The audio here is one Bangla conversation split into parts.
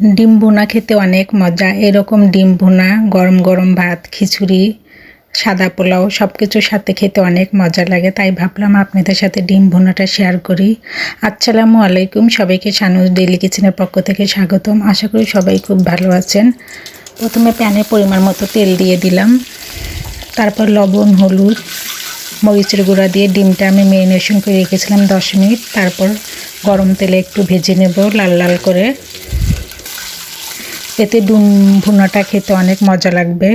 ডিম ভুনা খেতে অনেক মজা। এরকম ডিম ভুনা, গরম গরম ভাত, খিচুড়ি, সাদা পোলাও সব কিছুর সাথে খেতে অনেক মজা লাগে। তাই ভাবলাম আপনাদের সাথে ডিম ভুনাটা শেয়ার করি। আসসালামু আলাইকুম, সবাইকে শানু ডেলি কিচেনের পক্ষ থেকে স্বাগতম। আশা করি সবাই খুব ভালো আছেন। প্রথমে প্যানে পরিমাণ মতো তেল দিয়ে দিলাম। তারপর লবণ, হলুদ, মরিচের গুঁড়া দিয়ে ডিমটা আমি মেরিনেশন করে রেখেছিলাম দশ মিনিট। তারপর গরম তেলে একটু ভেজে নেব লাল লাল করে। এতে ডিম ভুনাটা খেতে অনেক মজা লাগবে।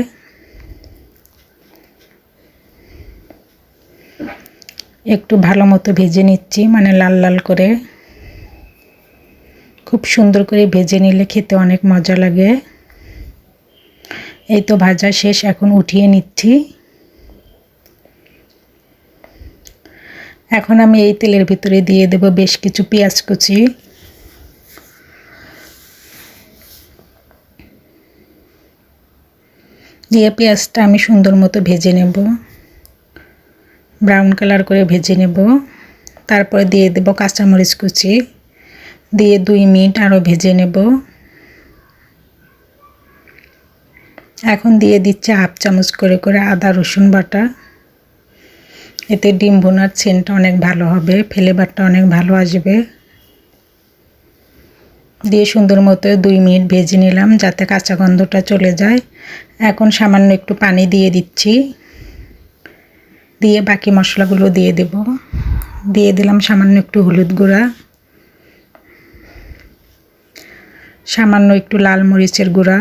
একটু ভালো মতো ভেজে নিচ্ছি মানে লাল লাল করে। খুব সুন্দর করে ভেজে নিলে খেতে অনেক মজা লাগে। এই তো ভাজা শেষ, এখন উঠিয়ে নিচ্ছি। এখন আমি এই তেলের ভিতরে দিয়ে দেব বেশ কিছু পেঁয়াজ কুচি। দিয়ে পেঁয়াজটা আমি সুন্দর মতো ভেজে নেব। ব্রাউন কালার করে ভেজে নেব। তারপরে দিয়ে দেব কাঁচামরিচ কুচি। দিয়ে দুই মিনিট আরও ভেজে নেব। এখন দিয়ে দিচ্ছে হাফ চামচ করে করে আদা, রসুন বাটা। এতে ডিম ভুনার সেন্টটা অনেক ভালো হবে ফ্লেভারটা অনেক ভালো আসবে। দিয়ে সুন্দর মতো দুই মিনিট ভেজে নিলাম যাতে কাঁচা গন্ধটা চলে যায়। এখন সামান্য একটু পানি দিয়ে দিচ্ছি। দিয়ে বাকি মশলাগুলো দিয়ে দেব। দিয়ে দিলাম সামান্য একটু হলুদ গুঁড়া। সামান্য একটু লাল মরিচের গুঁড়া।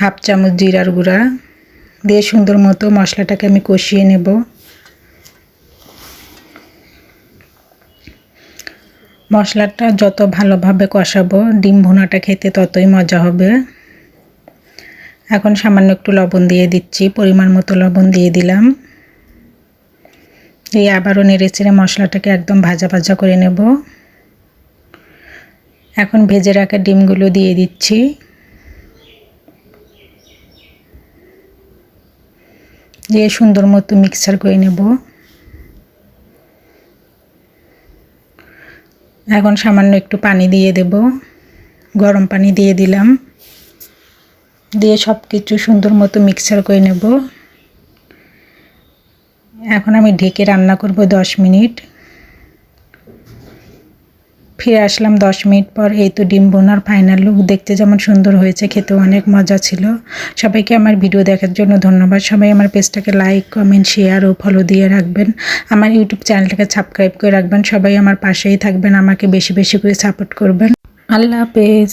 হাফ চামচ জিরার গুঁড়া। দিয়ে সুন্দর মতো মশলাটাকে আমি কষিয়ে নেব। মশলাটা যত ভালোভাবে কষাবো, ডিম ভুনাটা খেতে ততই মজা হবে। এখন সামান্য একটু লবণ দিয়ে দিচ্ছি, পরিমাণ মতো লবণ দিয়ে দিলাম। দিয়ে আবারও নেড়ে চেড়ে মশলাটাকে একদম ভাজা ভাজা করে নেব। এখন ভেজে রাখা ডিমগুলো দিয়ে দিচ্ছি। দিয়ে সুন্দর মতো মিক্সার করে নেব। এখন সামান্য একটু পানি দিয়ে দেব। গরম পানি দিয়ে দিলাম। দিয়ে সব কিছু সুন্দর মতো মিক্সার করে নেব। এখন আমি ঢেকে রান্না করব দশ মিনিট। ফিরে আসলাম দশ মিনিট পর। এই তো ডিম বোনার ফাইনাল লুক দেখতে যেমন সুন্দর হয়েছে খেতে অনেক মজা ছিল। সবাইকে আমার ভিডিও দেখার জন্য ধন্যবাদ। সবাই আমার পেজটাকে লাইক কমেন্ট শেয়ার ও ফলো দিয়ে রাখবেন। আমার ইউটিউব চ্যানেলটাকে সাবস্ক্রাইব করে রাখবেন। সবাই আমার পাশেই থাকবেন। আমাকে বেশি বেশি করে সাপোর্ট করবেন। আল্লাহ হাফেজ।